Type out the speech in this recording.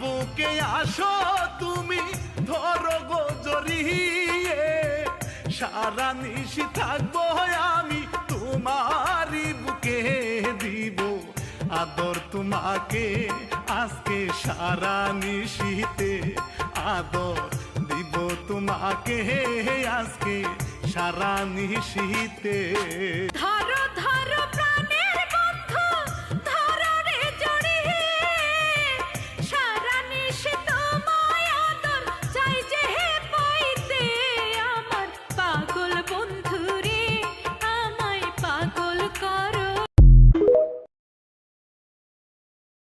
বুকে আসো তুমি, ধরো গো জড়িয়ে। সারা নিশি থাকব আমি, তোমারই বুকে দিব আদর তোমাকে। আজকে সারা নিশিতে আদর দিব তোমাকে। আজকে সারা নিশিতে ধরো